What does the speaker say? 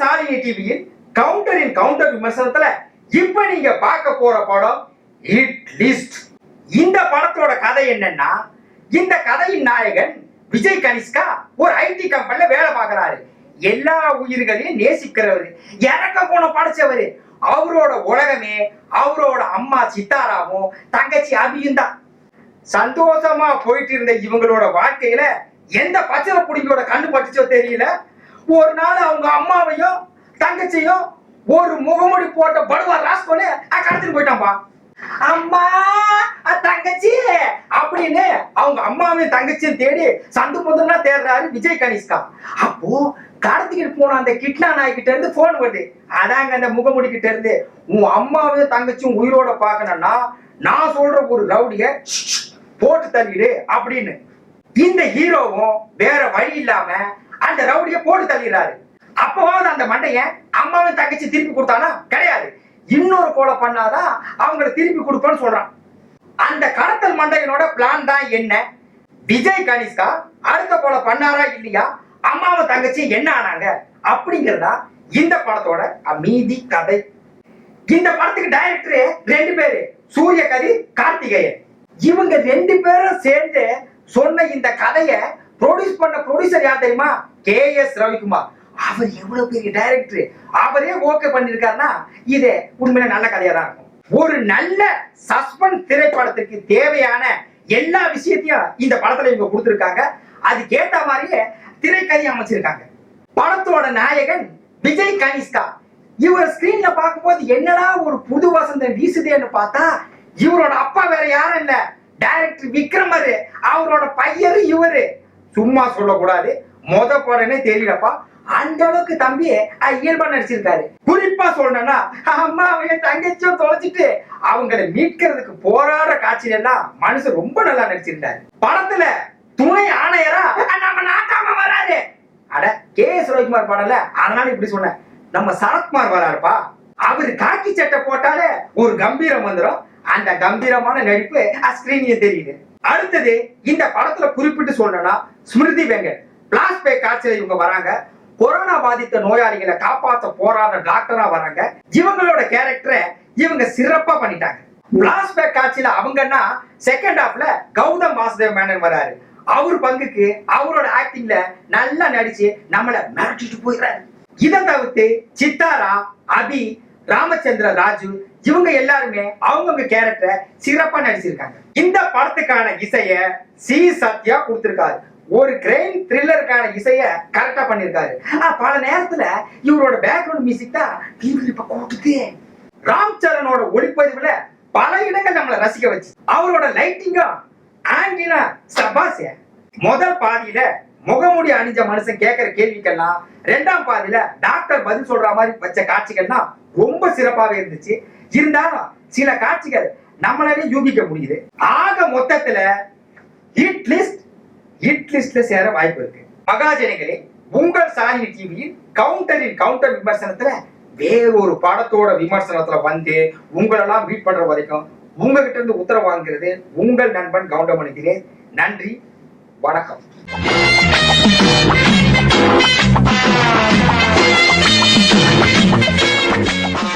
சாலினி டிவியின் கவுண்டரின் கவுண்டர் விமர்சனத்துல இப்ப நீங்க பார்க்க போற படம் ஹிட் லிஸ்ட் இந்த படத்தோட கதை என்னன்னா இந்த கதையின் நாயகன் விஜய் கனிஷ்கா ஒரு ஐடி கம்பெனில வேலை பார்க்கறாரு. எல்லா உயிர்களையும் நேசிக்கிறவர் இறக்க போன படைச்சவர். அவரோட உலகமே அவரோட அம்மா சித்தாராவும் தங்கச்சி அபியும் தான். சந்தோஷமா போயிட்டு இருந்த இவங்களோட வாழ்க்கையில எந்த பச்சை புடிங்களோட கண்ணு பட்டுச்சோ தெரியல. ஒரு நாள் அவங்க அம்மாவையும் தங்கச்சியும் ஒரு முகமுடி போட்ட படுவா ராஸ்கோன்னு கடத்திட்டு போயிட்டான்பா. அம்மா தங்கச்சி அப்படின்னு அவங்க அம்மாவையும் தங்கச்சியும் தேடி சந்து முதல்ல தேடுறாரு விஜய் கனிஷ்கா அப்போ கடத்திக்கிட்டு போன அந்த கிட்னா நாய் கிட்ட இருந்து போன் வருது. அதாங்க அந்த முகமுடி கிட்ட இருந்து. உன் அம்மாவையும் தங்கச்சியும் உயிரோட பாக்கணும்னா நான் சொல்ற ஒரு ரவுடிய போட்டு தள்ளிடு அப்படின்னு. இந்த ஹீரோவும் வேற வழி இல்லாம அந்த ரவுடிய போட்டு தள்ளிடுறாரு. அப்பவாவது அந்த மண்டையன் அம்மாவும் தங்கச்சி திருப்பி கொடுத்தானா? கிடையாது. இன்னொரு கோலை பண்ணாதான் அவங்கள திருப்பி கொடுப்பேன்னு சொல்றான். அந்த கடத்தல் மண்டையனோட பிளான் தான் என்ன? விஜய் கனிஷ்கா அடுத்த கொலை பண்ணாரா இல்லையா? அம்மாவும் தங்கச்சி என்ன ஆனாங்க? அப்படிங்கிறதா இந்த படத்தோட அமீதி கதை. இந்த படத்துக்கு டைரக்டரு ரெண்டு பேரு சூரியகரி கார்த்திகேயன். இவங்க ரெண்டு பேரும் சேர்ந்து சொன்ன இந்த கதையை ப்ரொடியூஸ் பண்ண ப்ரொடியூசர் யார் தெரியுமா? K S Ravikumar. அவர் எவ்வளவு பெரிய டைரக்டர் அவரே ஓகே பண்ணிருக்காருன்னா இது உண்மையில நல்ல கதையா தான் இருக்கும். ஒரு நல்ல சஸ்பென்ஸ் திரைப்படத்துக்கு தேவையான எல்லா விஷயத்தையும் இந்த படத்துல இவங்க கொடுத்துருக்காங்க. அதுக்கேத்த மாதிரியே திரைக்கதை அமைச்சிருக்காங்க. படத்தோட நாயகன் விஜய் கனிஷ்கா. இவர் ஸ்கிரீன்ல பார்க்கும்போது என்னடா ஒரு புது வசந்தம் வீசுதேன்னு பார்த்தா இவரோட அப்பா வேற யாரும் இல்ல. டைரக்டர் விக்ரமரு அவரோட பையரு இவரு. சும்மா சொல்லக்கூடாது. மொத படமே தெரியலப்பா அந்த அளவுக்கு தம்பி இயல்பா நடிச்சிருக்காரு. குறிப்பா சொல்லணும்னா அம்மா அவங்க தங்கச்சியும் தொலைச்சிட்டு அவங்கள மீட்கிறதுக்கு போராட காட்சியில எல்லாம் மனுஷன் ரொம்ப நல்லா நடிச்சிருந்தாரு. படத்துல துணை ஆணையரா நம்ம நாட்டாம வராரு. அட கே எஸ் ரவிக்குமார் படம்ல அதனால இப்படி சொன்னேன். நம்ம சரத்குமார் வராருப்பா. அவர் காக்கி சட்டை போட்டாலே ஒரு கம்பீரம் வந்துடும் அந்த கம்பீரமான நடிப்பு ஸ்கிரீனிய தெரியுது. அடுத்தது இந்த படத்துல குறிப்பிட்டு சொல்லணும்னா ஸ்மிருதி வெங்கட் பிளாஸ்பேக் காட்சியில இவங்க வராங்க. கொரோனா பாதித்த நோயாளிகளை காப்பாத்த போராடுற டாக்டரா வராங்க. இவங்களோட கேரக்டரை இவங்க சிறப்பா பண்ணிட்டாங்க. பிளாஸ்பேக் காட்சியில அவங்கன்னா செகண்ட் ஹாஃப்ல கௌதம் வாசுதேவ் மேனன் வராரு. அவர் பங்குக்கு அவரோட ஆக்டிங்ல நல்லா நடிச்சு நம்மள மிரட்டிட்டு போயிடுறாரு. இதை தவிர்த்து சித்தாரா அபி ராமச்சந்திர ராஜு இவங்க எல்லாருமே அவங்கவுங்க கேரக்டரை சிறப்பா நடிச்சிருக்காங்க. இந்த படத்துக்கான இசைய சி. சத்யா கொடுத்திருக்காரு. ஒரு கிரைம் த்ரில்லருக்கான இசைய கரெக்டா பண்ணிருக்காரு. பல நேரத்துல இவரோட பேக்ரவுண்ட் மியூசிக் தான் இப்ப கூட்டுது ராம் சரணோட ஒளிப்பதிவுல பல இடங்கள் நம்மளை ரசிக்க வச்சு. அவரோட லைட்டிங்கும் ஆண்டினா சபாசிய முதல் பாதியில முகமூடி அணிஞ்ச மனுஷன் கேட்கிற கேள்விக்கெல்லாம் ரெண்டாம் பாதியில டாக்டர் பதில் சொல்ற மாதிரி வச்ச காட்சிகள்லாம் ரொம்ப சிறப்பாவே இருந்துச்சு. இருந்தாலும் சில காட்சிகள் நம்மளாலே யூகிக்க முடியுது. ஆக மொத்தத்துல ஹிட் லிஸ்ட் ஹிட் லிஸ்ட்ல சேர வாய்ப்பு இருக்கு. மகாஜனிகளே உங்கள் சாலினி டிவியின் கவுண்டரின் கவுண்டர் விமர்சனத்துல வேறொரு படத்தோட விமர்சனத்துல வந்து உங்களெல்லாம் மீட் பண்ற வரைக்கும் உங்ககிட்ட இருந்து உத்தரவு வாங்குறது உங்கள் நண்பன் கவுண்டமணிகளே. நன்றி வணக்கம்.